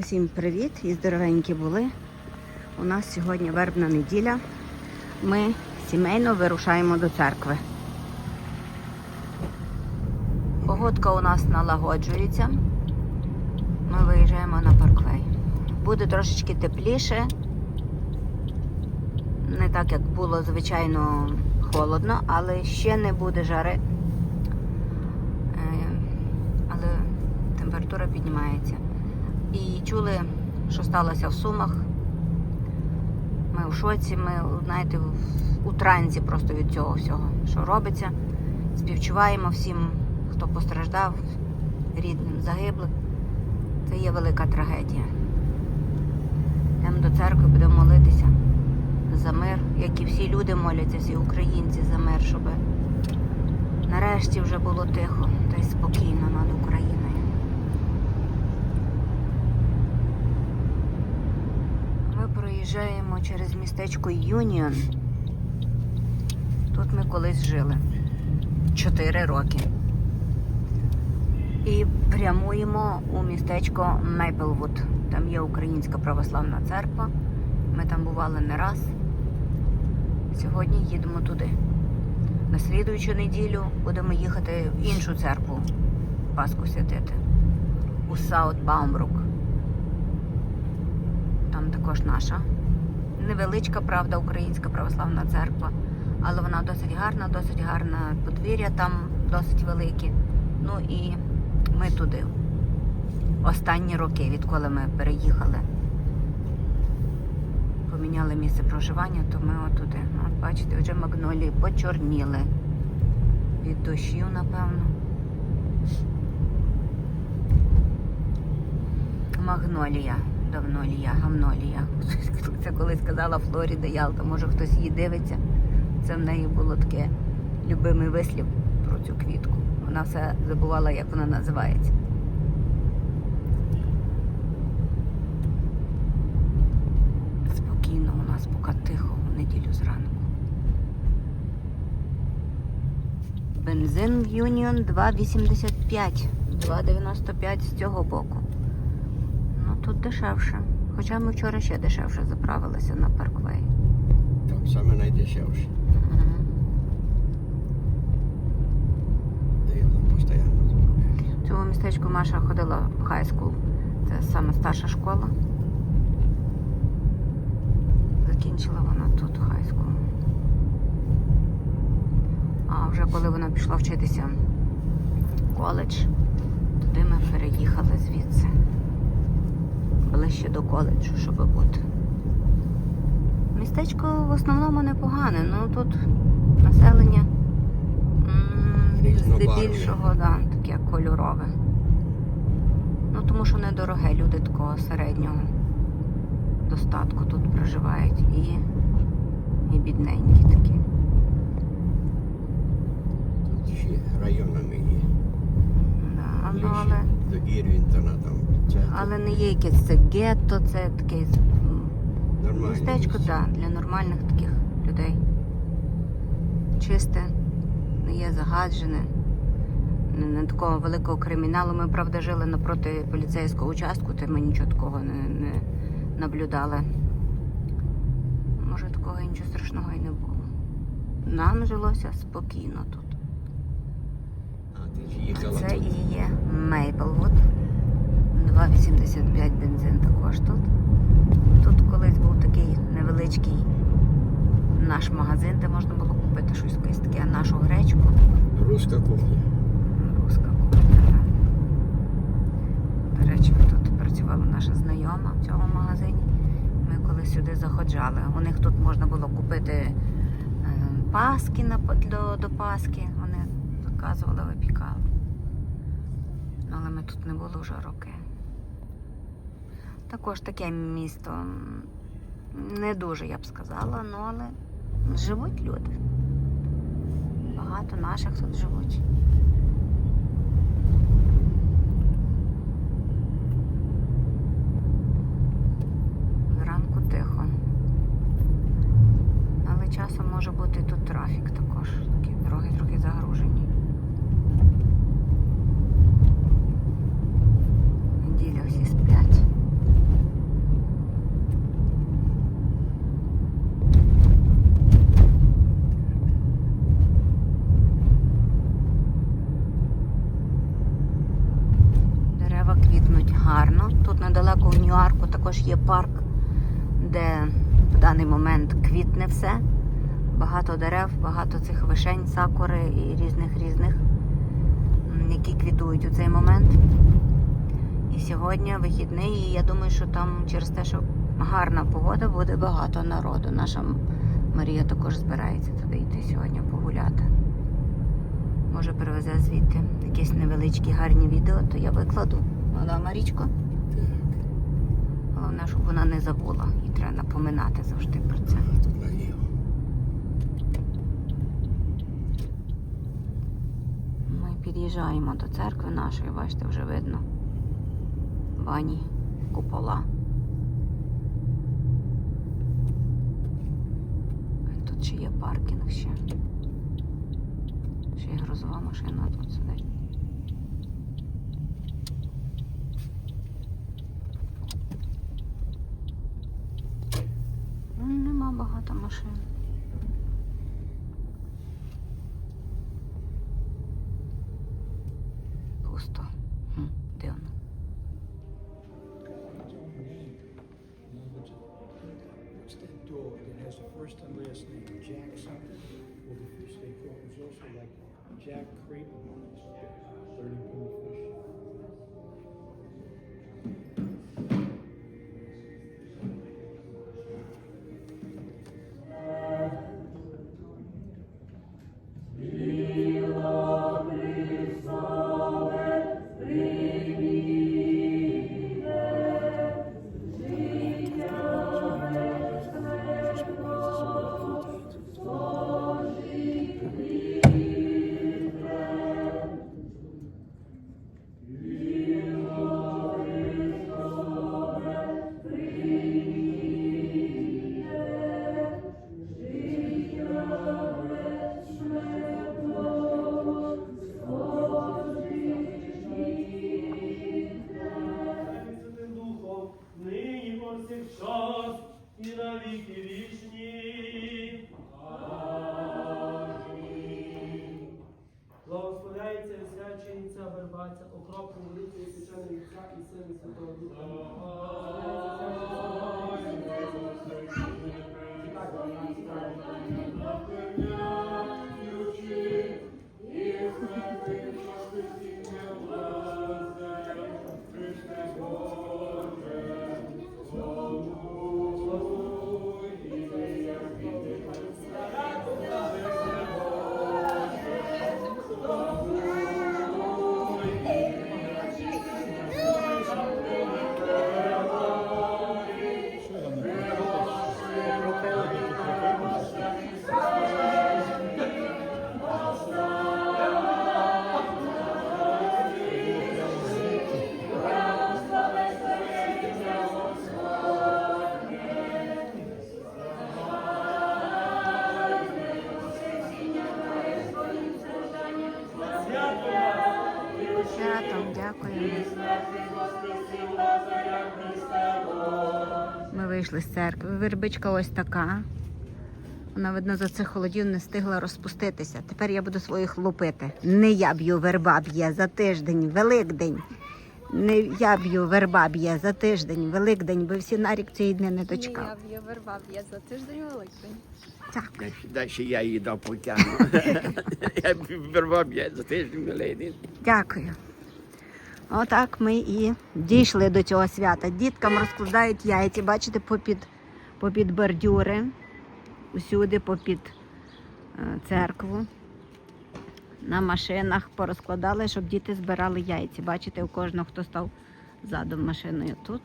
Усім привіт і здоровенькі були. У нас сьогодні вербна неділя. Ми сімейно вирушаємо до церкви. Погодка у нас налагоджується. Ми виїжджаємо на парквей. Буде трошечки тепліше. Не так, як було, звичайно, холодно, але ще не буде жари. Е, Але температура піднімається. І чули, що сталося в Сумах. Ми в шоці, ми, знаєте, у трансі просто від цього всього, що робиться. Співчуваємо всім, хто постраждав, рідним, загиблих. Це є велика трагедія. Йдемо до церкви, будемо молитися за мир, як і всі люди моляться, всі українці за мир, щоб нарешті вже було тихо та й спокійно над Україною. Ми проїжджаємо через містечко Юніон. Тут ми колись жили. Чотири роки. І прямуємо у містечко Мейплвуд. Там є Українська православна церква. Ми там бували не раз. Сьогодні їдемо туди. На слідуючу неділю будемо їхати в іншу церкву Пасху святити у Саут Баумбрук. Там також наша. Невеличка, правда, українська православна церква, але вона досить гарна, досить гарна подвір'я там досить великі. Ну і ми туди. Останні роки, відколи ми переїхали, поміняли місце проживання, то ми отуди. Ну, От бачите, вже магнолії почорніли. Від дощів, напевно. Магнолія. Давнолія, гамнолія. Це колись сказала Флоріда Ялта. Може хтось її дивиться. Це в неї було таке любимий вислів про цю квітку. Вона все забувала, як вона називається. Спокійно у нас поки тихо в неділю зранку. Бензин в Юніон 2,85. 2,95 з цього боку. Тут дешевше. Хоча ми вчора ще дешевше заправилися на парквей. Там саме найдешевше. В цьому містечку Маша ходила в хайскул. Це саме старша школа. Закінчила вона тут хайскул. А вже коли вона пішла вчитися в коледж, туди ми переїхали звідси. Ближче до коледжу, щоб бути. Містечко в основному непогане, ну тут населення здебільшого да, таке кольорове. Ну тому що недороге, люди такого середнього достатку тут проживають і, і бідненькі такі. Тут ще районами є. Да, ну, але, До Ірвінтона там. Це але не є якесь це гетто, це таке Містечко, так, для нормальних таких людей. Чисте, не є загаджене, не, не такого великого криміналу. Ми, правда, жили напроти поліцейського участку, то ми нічого такого не, не наблюдали. Може, такого і нічого страшного і не було. Нам жилося спокійно тут. А їхала Це тут. і є Мейплвуд. 2,85 бензин також тут. Тут колись був такий невеличкий наш магазин, де можна було купити щось якесь таке, нашу гречку. Руська кухня. Руська кухня. До речі, тут працювала наша знайома в цьому магазині. Ми коли сюди заходжали. У них тут можна було купити е, паски до, до Паски. Заказували, випікали. Але ми тут не були вже роки. Також таке місто. Не дуже, я б сказала, ну але живуть люди. Багато наших тут живуть. Зранку тихо. Але часом може бути тут трафік також. Такі дороги трохи загружені. Неділя всі сплять. гарно. Тут недалеко в Ньюарку також є парк, де в даний момент квітне все. Багато дерев, багато цих вишень, сакури і різних різних, які квітують у цей момент. І сьогодні вихідний, і я думаю, що там через те, що гарна погода, буде багато народу. Наша Марія також збирається туди йти сьогодні погуляти. Може, привезе звідти якісь невеличкі гарні відео, то я викладу. Вона Марічко. Головне, щоб вона не забула. І треба напоминати завжди про це. Ми під'їжджаємо до церкви нашої, бачите, вже видно. Вані купола. Тут ще є паркінг ще. Ще є грузова машина тут сидить. машин. Пусто. Хм, Дивно. What's that dog that вербаця, окропом великої священої Отця і Сина і Святого Духа. Вийшли з церкви. Вербичка ось така. Вона, видно, за цих холодів не встигла розпуститися. Тепер я буду своїх лупити. Не я б'ю верба б'є за тиждень, Великдень. Не я б'ю верба б'є за тиждень, Великдень, бо всі нарік цієї дні не дочекав. Ні, я б'ю верба б'є за тиждень Великдень. Дякую. Далі я її дав потягну. Я вербав я за тиждень милий. Дякую. Отак ми і дійшли до цього свята. Діткам розкладають яйця, бачите, попід, попід бордюри, усюди попід е, церкву. На машинах порозкладали, щоб діти збирали яйця. Бачите, у кожного, хто став задом машиною тут.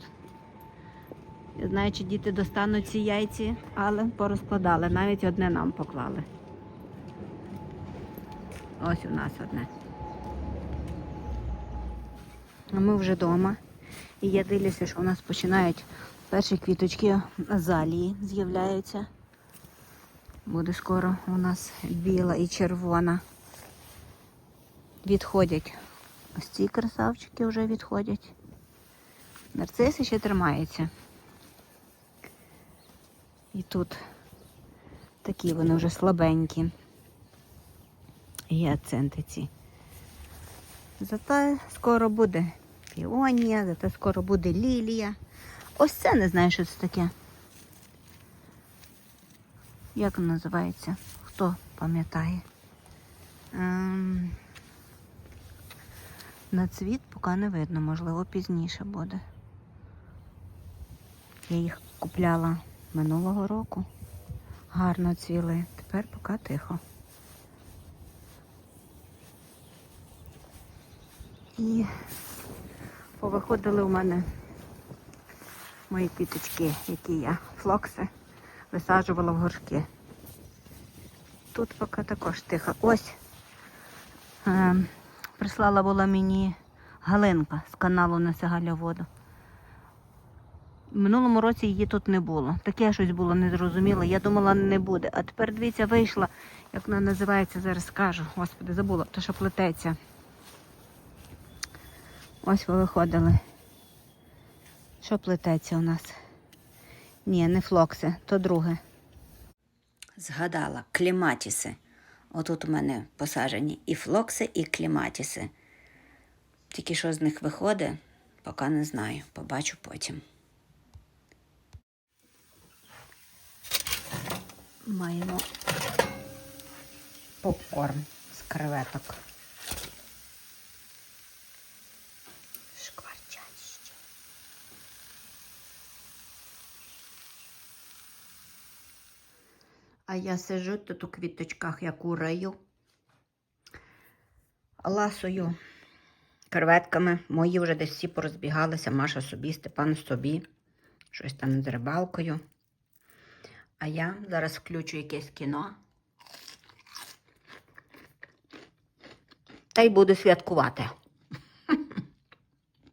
Я знаю, чи діти достануть ці яйці, але порозкладали. Навіть одне нам поклали. Ось у нас одне. Ми вже вдома. І я дивлюся, що у нас починають перші квіточки азалії з'являються. Буде скоро у нас біла і червона. Відходять. Ось ці красавчики вже відходять. Нарциси ще тримаються. І тут такі вони вже слабенькі. Гіацинти ці. Зате скоро буде піонія, зате скоро буде лілія. Ось це не знаю, що це таке. Як воно називається? Хто пам'ятає? Ем... На цвіт поки не видно, можливо, пізніше буде. Я їх купляла минулого року. Гарно цвіли. Тепер поки тихо. І повиходили у мене мої квіточки, які я флокси висаджувала в горшки. Тут поки також тихо. Ось е, прислала була мені Галинка з каналу Неси Галя воду. Минулому році її тут не було. Таке щось було незрозуміле. Я думала, не буде. А тепер дивіться, вийшла, як вона називається, зараз скажу. Господи, забула, то що плететься. Ось ви виходили. Що плететься у нас? Ні, не флокси, то друге. Згадала кліматіси. Отут у мене посаджені і флокси, і кліматіси. Тільки що з них виходить, поки не знаю. Побачу потім. Маємо попкорн з креветок. А я сижу тут у квіточках, як у раю. Ласою креветками. Мої вже десь всі порозбігалися. Маша собі, Степан собі. Щось там з рибалкою. А я зараз включу якесь кіно. Та й буду святкувати.